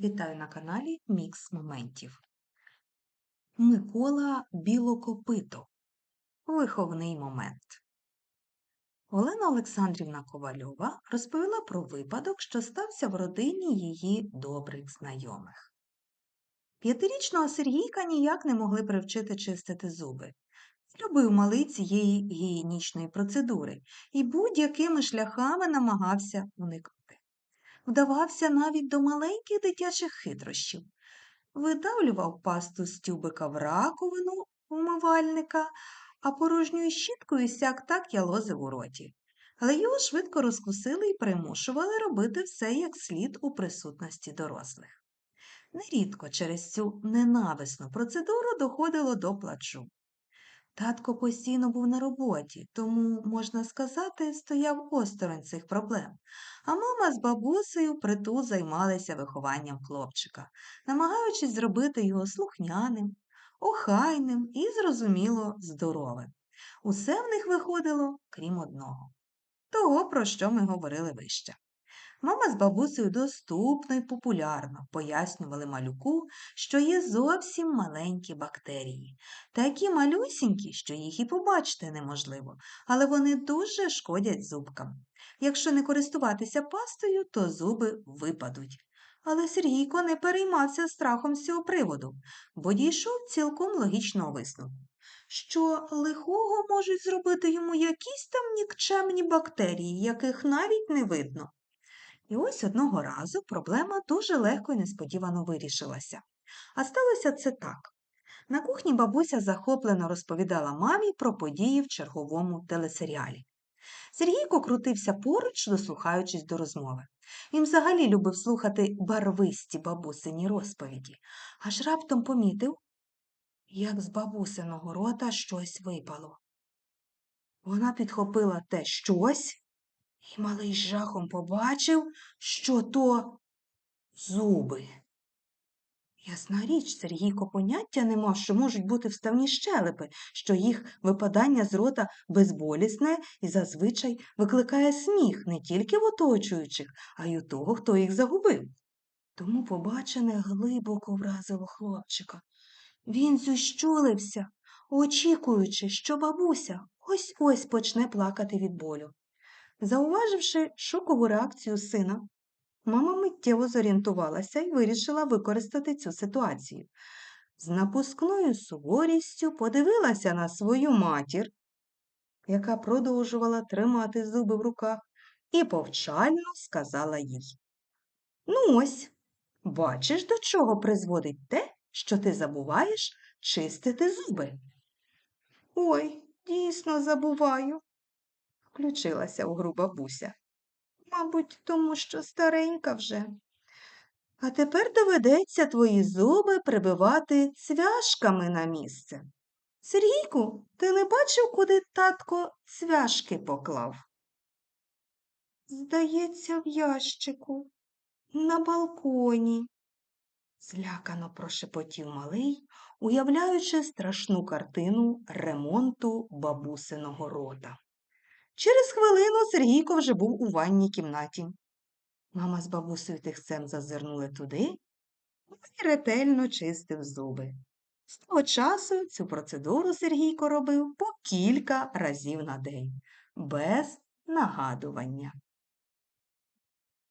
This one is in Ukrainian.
Вітаю на каналі Мікс Моментів. Микола Білокопито. Виховний момент. Олена Олександрівна Ковальова розповіла про випадок, що стався в родині її добрих знайомих. П'ятирічного Сергійка ніяк не могли привчити чистити зуби. Любив малий цієї гігієнічної процедури і будь-якими шляхами намагався уникнути вдавався навіть до маленьких дитячих хитрощів, видавлював пасту з тюбика в раковину умивальника, а порожньою щіткою сяк так ялозив у роті. Але його швидко розкусили і примушували робити все як слід у присутності дорослих. Нерідко через цю ненависну процедуру доходило до плачу. Татко постійно був на роботі, тому, можна сказати, стояв осторонь цих проблем, а мама з бабусею притул займалися вихованням хлопчика, намагаючись зробити його слухняним, охайним і, зрозуміло, здоровим. Усе в них виходило, крім одного того, про що ми говорили вище. Мама з бабусею доступно і популярно пояснювали малюку, що є зовсім маленькі бактерії, такі малюсінькі, що їх і побачити неможливо, але вони дуже шкодять зубкам. Якщо не користуватися пастою, то зуби випадуть. Але Сергійко не переймався страхом з цього приводу, бо дійшов цілком логічного висновку, що лихого можуть зробити йому якісь там нікчемні бактерії, яких навіть не видно. І ось одного разу проблема дуже легко і несподівано вирішилася. А сталося це так. На кухні бабуся захоплено розповідала мамі про події в черговому телесеріалі. Сергійко крутився поруч, дослухаючись до розмови. Він взагалі любив слухати барвисті бабусині розповіді, аж раптом помітив, як з бабусиного рота щось випало. Вона підхопила те щось і малий з жахом побачив, що то зуби. Ясна річ, Сергійко поняття не мав, що можуть бути вставні щелепи, що їх випадання з рота безболісне і зазвичай викликає сміх не тільки в оточуючих, а й у того, хто їх загубив. Тому побачене глибоко вразило хлопчика. Він зущулився, очікуючи, що бабуся ось ось почне плакати від болю. Зауваживши шокову реакцію сина, мама миттєво зорієнтувалася і вирішила використати цю ситуацію. З напускною суворістю подивилася на свою матір, яка продовжувала тримати зуби в руках, і повчально сказала їй Ну ось, бачиш, до чого призводить те, що ти забуваєш чистити зуби. Ой, дійсно забуваю, включилася у гру бабуся. Мабуть, тому що старенька вже. А тепер доведеться твої зуби прибивати цвяшками на місце. Сергійку, ти не бачив, куди татко цвяшки поклав? Здається, в ящику, на балконі, злякано прошепотів малий, уявляючи страшну картину ремонту бабусиного рота. Через хвилину Сергійко вже був у ванній кімнаті. Мама з бабусею тихцем зазирнули туди і ретельно чистив зуби. З того часу цю процедуру Сергійко робив по кілька разів на день, без нагадування.